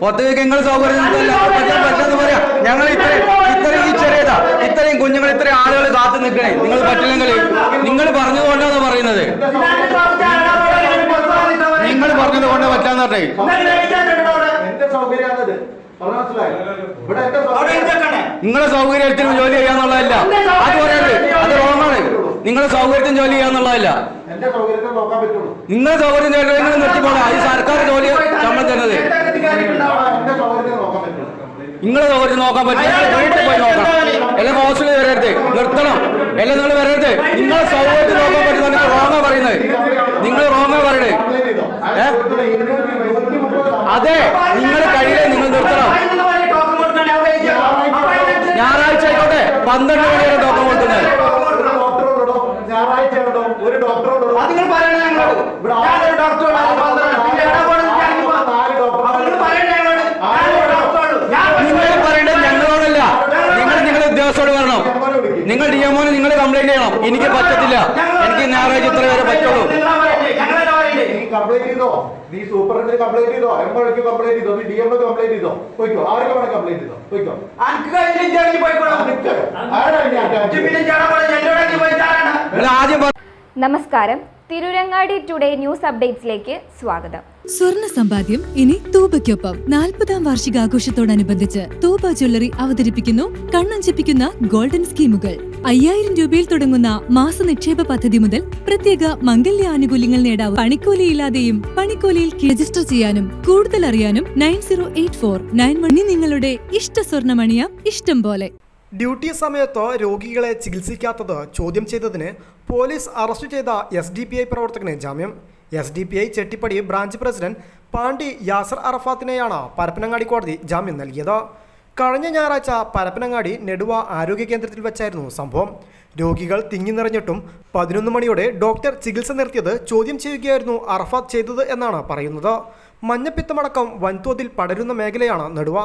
പുറത്തേക്ക് നിങ്ങൾ സൗകര്യം. പറ്റാൻ പറ്റാന്ന് പറയാം. ഞങ്ങൾ ഇത്രയും ഇത്രയും ഈ ചെറിയതാ. ഇത്രയും കുഞ്ഞുങ്ങൾ ഇത്രയും ആളുകൾ കാത്തു നിൽക്കണേ. നിങ്ങൾ പറ്റില്ലെങ്കിൽ നിങ്ങൾ പറഞ്ഞതുകൊണ്ടാണ് പറയുന്നത്. നിങ്ങൾ പറഞ്ഞത് കൊണ്ട് പറ്റാന്ന് പറഞ്ഞേ. എന്റെ സൗകര്യമാണത് പറഞ്ഞ മനസ്സിലായി? ഇവിടെ എന്റെ സൗകര്യം നിങ്ങളെ സൗകര്യത്തിന് ജോലി ചെയ്യാന്നുള്ളതല്ല അത് പറയരുത്. അത് റോങ്ങാണ് നിങ്ങളെ സൗകര്യത്തിന് ജോലി ചെയ്യാന്നുള്ളതല്ല നിങ്ങളെ സൗകര്യം നിങ്ങൾ നിർത്തിപ്പോടാ ഈ സർക്കാർ ജോലി നമ്മൾ തരുന്നത്. നിങ്ങളെ സൗകര്യം നോക്കാൻ പറ്റില്ല. വീട്ടിൽ പോയി ഹോസ്റ്റലിൽ വരരുത്. നിർത്തണം. എല്ലാം നിങ്ങൾ വരരുത്. നിങ്ങളെ സൗകര്യം നോക്കാൻ പറ്റുന്ന നിങ്ങൾ റോങ്ങാ പറയുന്നത്. നിങ്ങൾ റോങ്ങാ പറയണേ. അതെ. നിങ്ങൾ കഴിയിലെ നിങ്ങൾ നിർത്തണം. ഞായറാഴ്ച ആയിക്കോട്ടെ. പന്ത്രണ്ട് മണി വരെ ടോക്കൺ കൊടുക്കുന്നത്. ഒരു ഡോക്ടറോടോ ഞായറാഴ്ച ഉണ്ടോ ഒരു ഡോക്ടറോടോ നിങ്ങൾ പറയണേ ഞങ്ങളോട്. ഞാനൊരു ഡോക്ടറോടാണ് പന്ത്രണ്ട് പിന്നെ എവിടെ പോകണം നാല് ഡോക്ടർ നിങ്ങൾ പറയണേ ഞങ്ങളോട് ഞാനൊരു ഡോക്ടറോട് ഞാൻ നിങ്ങൾ പറയേണ്ടത് ഞങ്ങളോടല്ല നിങ്ങൾ നിങ്ങളുടെ ഉദ്യോഗസ്ഥരോട് പറയണം നിങ്ങൾ ഡി എംഒന് നിങ്ങൾ കംപ്ലൈന്റ് ചെയ്യണം എനിക്ക് പറ്റത്തില്ല. എനിക്ക് ഞായറാഴ്ച ഇത്ര വരെ പറ്റുള്ളൂ. കംപ്ലൈന്റ് ചെയ്തോ? നീ സൂപ്പറിന് കംപ്ലൈന്റ് ചെയ്തോ? എം എക്ക് കംപ്ലൈന്റ് ചെയ്തോ? നീ ഡി എം കംപ്ലൈന്റ് ചെയ്തോ? പോയിക്കോ. വേണം കംപ്ലൈന്റ് ചെയ്തോ? നമസ്കാരം. തിരുരങ്ങാടി ടുഡേ ന്യൂസ് അപ്ഡേറ്റ്സിലേക്ക് സ്വാഗതം. സ്വർണ സമ്പാദ്യം ഇനി തൂബയ്ക്കൊപ്പം. നാൽപ്പതാം വാർഷികാഘോഷത്തോടനുബന്ധിച്ച് തൂബ ജ്വല്ലറി അവതരിപ്പിക്കുന്നു കണ്ണഞ്ചിപ്പിക്കുന്ന ഗോൾഡൻ സ്കീമുകൾ. അയ്യായിരം രൂപയിൽ തുടങ്ങുന്ന മാസ നിക്ഷേപ പദ്ധതി മുതൽ പ്രത്യേക മംഗല്യ ആനുകൂല്യങ്ങൾ നേടാവും. പണിക്കൂലിയില്ലാതെയും പണിക്കൂലിയിൽ രജിസ്റ്റർ ചെയ്യാനും കൂടുതൽ അറിയാനും nine zero eight four nine one നിങ്ങളുടെ ഇഷ്ട സ്വർണമണിയ ഇഷ്ടം പോലെ. ഡ്യൂട്ടി സമയത്തോ രോഗികളെ ചികിത്സിക്കാത്തത് ചോദ്യം ചെയ്തതിന് പോലീസ് അറസ്റ്റ് ചെയ്ത എസ് ഡി പി ഐ പ്രവർത്തകന് ജാമ്യം. S D P I Chettippadi branch president Pandi Yasar അറഫാത്തിനെയാണ് Parappanangadi കോടതി ജാമ്യം നൽകിയത്. കഴിഞ്ഞ ഞായറാഴ്ച പരപ്പനങ്ങാടി നെടുവ ആരോഗ്യ കേന്ദ്രത്തിൽ വെച്ചായിരുന്നു സംഭവം. രോഗികൾ തിങ്ങി നിറഞ്ഞിട്ടും പതിനൊന്ന് മണിയോടെ ഡോക്ടർ ചികിത്സ നിർത്തിയത് ചോദ്യം ചെയ്യുകയായിരുന്നു അറഫാത്ത് ചെയ്തത് എന്നാണ് പറയുന്നത്. മഞ്ഞപ്പിത്തമടക്കം വൻതോതിൽ പടരുന്ന മേഖലയാണ് നെടുവ.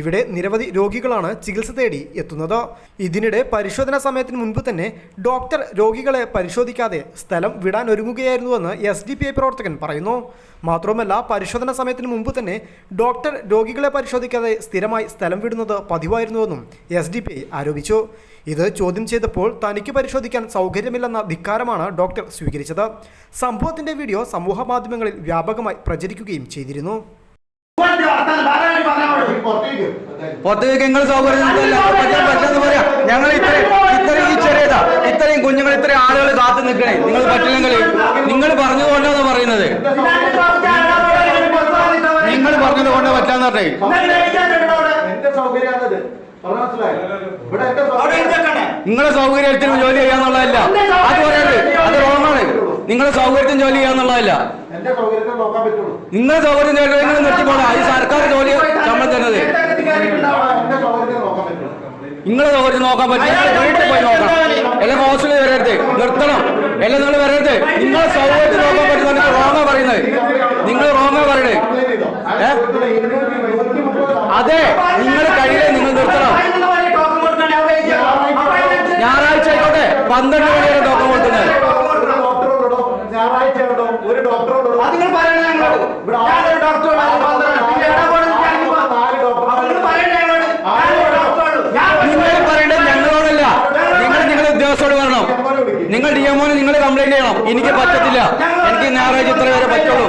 ഇവിടെ നിരവധി രോഗികളാണ് ചികിത്സ തേടി എത്തുന്നത്. ഇതിനിടെ പരിശോധനാ സമയത്തിന് മുൻപ് തന്നെ ഡോക്ടർ രോഗികളെ പരിശോധിക്കാതെ സ്ഥലം വിടാൻ ഒരുങ്ങുകയായിരുന്നുവെന്ന് എസ് ഡി പി ഐ പ്രവർത്തകൻ പറയുന്നു. മാത്രവുമല്ല പരിശോധനാ സമയത്തിന് മുമ്പ് തന്നെ ഡോക്ടർ രോഗികളെ പരിശോധിക്കാതെ സ്ഥിരമായി സ്ഥലം വിടുന്നത് പതിവായിരുന്നുവെന്നും എസ് ഡി പി ഐ ആരോപിച്ചു. ഇത് ചോദ്യം ചെയ്തപ്പോൾ തനിക്ക് പരിശോധിക്കാൻ സൗകര്യമില്ലെന്ന ധിക്കാരമാണ് ഡോക്ടർ സ്വീകരിച്ചത്. സംഭവത്തിന്റെ വീഡിയോ സമൂഹ മാധ്യമങ്ങളിൽ വ്യാപകമായി പ്രചരിക്കുകയും ചെയ്തിരുന്നു. ഞങ്ങൾ ഇത്രയും കുഞ്ഞുങ്ങൾ ഇത്രയും ആളുകൾ കാത്തു നിൽക്കണേ. നിങ്ങൾ പറ്റില്ലെങ്കിൽ നിങ്ങൾ പറഞ്ഞതുകൊണ്ടാണ് പറയുന്നത്? നിങ്ങൾ പറഞ്ഞത് കൊണ്ട് പറ്റാന്ന് പറഞ്ഞേ. നിങ്ങളെ സൗകര്യത്തിന് ജോലി ചെയ്യാന്നുള്ളതല്ല. അത് പറയരുത്. അത് റോങ്ങാണ് നിങ്ങളെ സൗകര്യത്തിന് ജോലി ചെയ്യാന്നുള്ളതല്ല. നിങ്ങളെ സൗകര്യം ജോലി നിങ്ങൾ നിർത്തിപ്പോടാ ഈ സർക്കാർ ജോലി നമ്മൾ തരുന്നത്. പറ്റുള്ളൂ. നിങ്ങളെ സൗകര്യം നോക്കാൻ പറ്റില്ല. വീട്ടിൽ പോയി നോക്കണം. എല്ലാം ഹോസ്റ്റലിൽ വരരുത്. നിർത്തണം. എല്ലാം നിങ്ങൾ വരരുത്. നിങ്ങളെ സൗകര്യത്തിന് നോക്കാൻ പറ്റുന്ന നിങ്ങൾ റോങ്ങാ പറയുന്നത് നിങ്ങൾ റോങ്ങാ പറയണേ കംപ്ലൈന്റ് ചെയ്തോ ഏ? ഇരുന്നൂറ്റി ഇരുന്നൂറ്റി മുപ്പത് അതെ നിങ്ങൾ കഴിയില്ലേ നിങ്ങൾ നിർത്തണം ഞായറാഴ്ച ആയിക്കോട്ടെ പന്ത്രണ്ട് മണി വരെ ടോക്കൺ കൊടുക്കുന്നത് ഒരു ഡോക്ടറോടോ ഞായറാഴ്ച ഉണ്ടോ ഒരു ഡോക്ടറോടോ അത് നിങ്ങൾ പറയണേ ഞങ്ങളോട് ഞാനൊരു പറയേണ്ടത് ഞങ്ങളോടല്ല. നിങ്ങൾ നിങ്ങളുടെ ഉദ്യോഗസ്ഥരോട് പറയണം. നിങ്ങൾ ഡി എംഒന് നിങ്ങൾ കംപ്ലൈന്റ് ചെയ്യണം. എനിക്ക് പറ്റത്തില്ല. എനിക്ക് ഞായറാഴ്ച ഇത്ര വരെ പറ്റുള്ളൂ.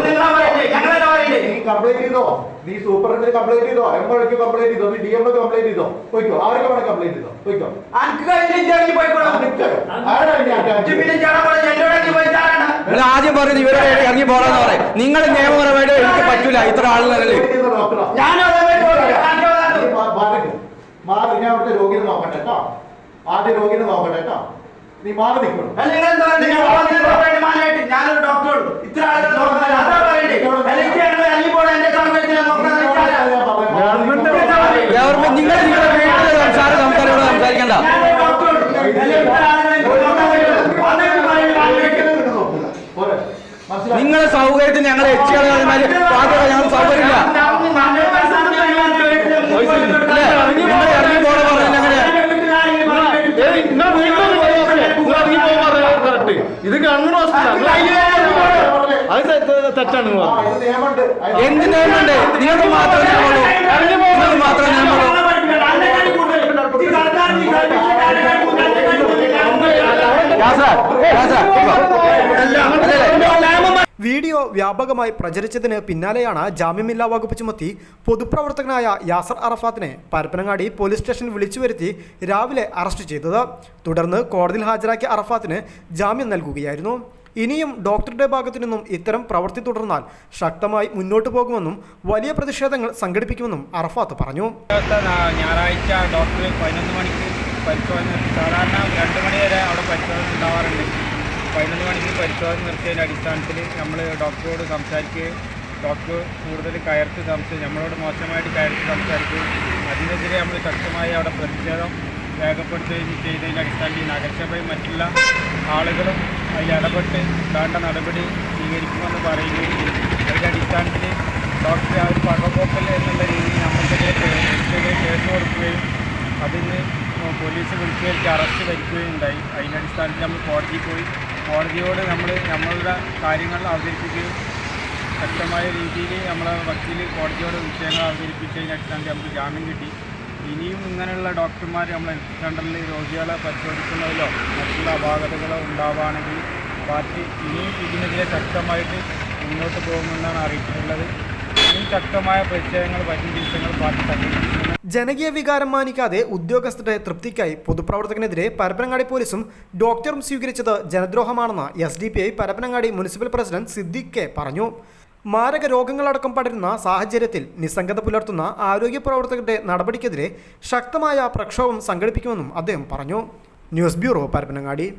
കംപ്ലൈന്റ് ചെയ്തോ? നീ സൂപ്രണ്ടിന് കംപ്ലൈന്റ് ചെയ്തോ? എം എക്ക് കംപ്ലൈന്റ് ചെയ്തോ? നീ ഡി കംപ്ലൈന്റ് ചെയ്തോ? പോയിക്കോ. ആർക്ക് വേണം കംപ്ലൈന്റ് ചെയ്തോ? പോയിക്കോ. അനക്ക് നിങ്ങൾ ആദ്യം പറഞ്ഞത് ഇവരുടെ ഇറങ്ങി പോകണമെന്ന് പറയും. നിങ്ങൾ നിയമപരമായിട്ട് എനിക്ക് പറ്റൂല. ഇത്ര ആളുകളല്ലേ. മാറി ഞാൻ അവിടുത്തെ രോഗിനെ നോക്കട്ടെ കേട്ടോ. ആദ്യം രോഗിനെ നോക്കട്ടെ കേട്ടോ. നീ മാറി നിൽക്കണം നിങ്ങൾ എന്താ ഞാൻ വന്നതിന് വേണ്ടി ഞാനൊരു ഡോക്ടർ ഇത്ര ആളുകൾ നോക്കുന്നത് അതാ പറയണ്ടേ അല്ലെങ്കിൽ ഞങ്ങൾ ഇറങ്ങി പോകണം എന്റെ സൗകര്യത്തിലാണ് നോക്കുന്നത് ഗവൺമെന്റ് നിങ്ങൾ നിങ്ങളുടെ വീട്ടിലെ സംസാരം സംസാരം ഇവിടെ സംസാരിക്കണ്ട ഞാനൊരു ഡോക്ടറോട് അല്ലെങ്കിൽ ഇത്ര ആളുകളെ നോക്കാൻ വേണ്ടി വന്നിട്ട് പറയുന്നത് പോരെ. മനസ്സിലായോ? സൗകര്യത്തിന് ഞങ്ങൾ എച്ച് ഞങ്ങൾ സൗകര്യമില്ല ഇത് ഗവൺമെന്റ് ഹോസ്പിറ്റലാണ് അത് തെറ്റാണ് എന്ത് നിയമമുണ്ട് നിങ്ങൾക്ക് മാത്രമേ നിയമമുള്ളൂ മാത്രമേ നിയമമുള്ളൂ ഇപ്പോ. അതല്ലേ? വീഡിയോ വ്യാപകമായി പ്രചരിച്ചതിന് പിന്നാലെയാണ് ജാമ്യമില്ലാ വകുപ്പ് ചുമത്തി പൊതുപ്രവർത്തകനായ യാസർ അറഫാത്തിനെ പരപ്പനങ്ങാടി പോലീസ് സ്റ്റേഷൻ വിളിച്ചു വരുത്തി രാവിലെ അറസ്റ്റ് ചെയ്തത്. തുടർന്ന് കോടതിയിൽ ഹാജരാക്കിയ അറഫാത്തിന് ജാമ്യം നൽകുകയായിരുന്നു. ഇനിയും ഡോക്ടറുടെ ഭാഗത്തു നിന്നും ഇത്തരം പ്രവൃത്തി തുടർന്നാൽ ശക്തമായി മുന്നോട്ടു പോകുമെന്നും വലിയ പ്രതിഷേധങ്ങൾ സംഘടിപ്പിക്കുമെന്നും അറഫാത്ത് പറഞ്ഞു. ഞായറാഴ്ച ഡോക്ടർ പതിനൊന്ന് മണിക്ക് പരിശോധന സാധാരണ രണ്ട് മണി വരെ അവിടെ പരിശോധന ഉണ്ടാവാറുണ്ട് പതിനൊന്ന് മണിക്ക് പരിശോധന നിർത്തിയതിന്റെ അടിസ്ഥാനത്തിൽ നമ്മൾ ഡോക്ടറോട് സംസാരിക്കുകയും ഡോക്ടർ കൂടുതൽ കയർത്ത് സംസാരിച്ച് നമ്മളോട് മോശമായിട്ട് കയർത്ത് സംസാരിക്കുകയും അതിനെതിരെ നമ്മൾ ശക്തമായി അവിടെ പ്രതിഷേധം രേഖപ്പെടുത്തുകയും ചെയ്തതിന്റെ അടിസ്ഥാനത്തിൽ നഗരസഭയും മറ്റുള്ള ആളുകളും അതിൽ ഇടപെട്ട് വേണ്ട നടപടി സ്വീകരിക്കുമെന്ന് പറയുകയും അതിന്റെ അടിസ്ഥാനത്തിൽ ഡോക്ടറെ ആ ഒരു പകപോക്കൽ എന്നുള്ള രീതിയിൽ നമ്മൾക്കെതിരെ കേസ് കൊടുക്കുകയും അതിന് പോലീസ് വിളിച്ചു അറസ്റ്റ് വരിക്കുകയും ഉണ്ടായി അതിന്റെ അടിസ്ഥാനത്തിൽ നമ്മൾ കോടതിയിൽ പോയി കോടതിയോട് നമ്മൾ നമ്മളുടെ കാര്യങ്ങൾ അവതരിപ്പിക്കുകയും ശക്തമായ രീതിയിൽ നമ്മളെ വക്കീൽ കോടതിയോട് വിഷയങ്ങൾ അവതരിപ്പിച്ചതിന് അടിസ്ഥാനത്തിൽ നമുക്ക് ജാമ്യം കിട്ടി. ഇനിയും ഇങ്ങനെയുള്ള ഡോക്ടർമാർ നമ്മളെ ഹെൽത്ത് സെന്ററിൽ രോഗികളെ പരിശോധിക്കുന്നതിലോ മറ്റുള്ള അപാകതകളോ ഉണ്ടാവുകയാണെങ്കിൽ പാർട്ടി ഇനിയും ഇതിനെതിരെ ശക്തമായിട്ട് മുന്നോട്ട് പോകുമെന്നാണ് അറിയിച്ചിട്ടുള്ളത്. ഇനിയും ശക്തമായ പരിചയങ്ങൾ വരും ദിവസങ്ങൾ പാർട്ടി സംഘടിപ്പിക്കുമെന്ന് ജനകീയ വികാരം മാനിക്കാതെ ഉദ്യോഗസ്ഥരുടെ തൃപ്തിക്കായി പൊതുപ്രവർത്തകനെതിരെ പരപ്പനങ്ങാടി പോലീസും ഡോക്ടറും സ്വീകരിച്ചത് ജനദ്രോഹമാണെന്ന് S D P I Parappanangadi municipal president Siddique K പറഞ്ഞു. മാരക രോഗങ്ങളടക്കം പടരുന്ന സാഹചര്യത്തിൽ നിസ്സംഗത പുലർത്തുന്ന ആരോഗ്യ പ്രവർത്തകരുടെ നടപടിക്കെതിരെ ശക്തമായ പ്രക്ഷോഭം സംഘടിപ്പിക്കുമെന്നും അദ്ദേഹം പറഞ്ഞു. News bureau Parappanangadi.